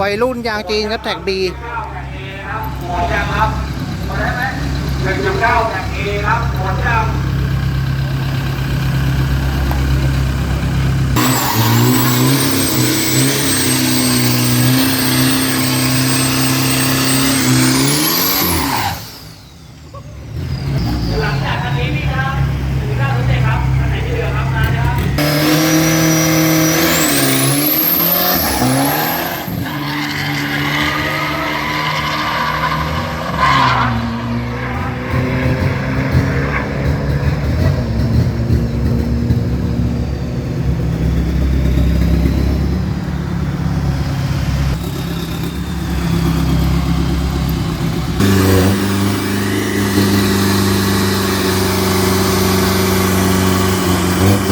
วัยรุ่นยางจีนครับแท็กบีหมดยังครับหมดได้ไหมหนึ่งจุดเก้าแท็กเอครับหมดยัง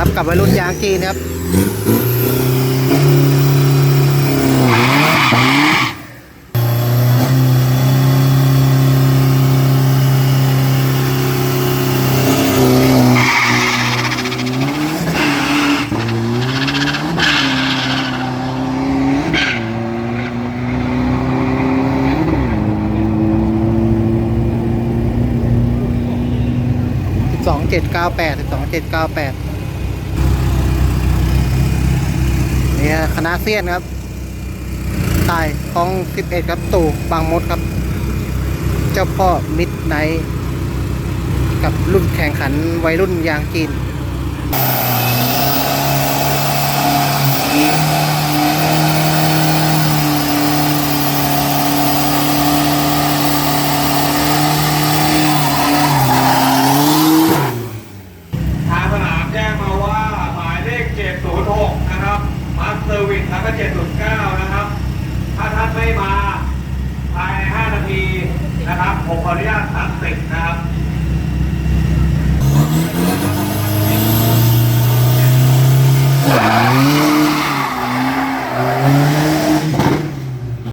ครับกับวัยรุ่นยางจีนครับสิบสองเจ็ดเก้าแปดสิบสองเจ็ดเก้าแปด เนี่ยคณะเซียนครับตายคลองสิบเอ็ดครับ ตู่บางมดครับ เจ้าพ่อมิดไนท์กับรุ่นแข่งขันวัยรุ่นยางจีน 1.9 นะครับ ถ้าท่านไม่มาภายในห้านาทีนะครับ ผมขออนุญาตตัดติดนะครับว้า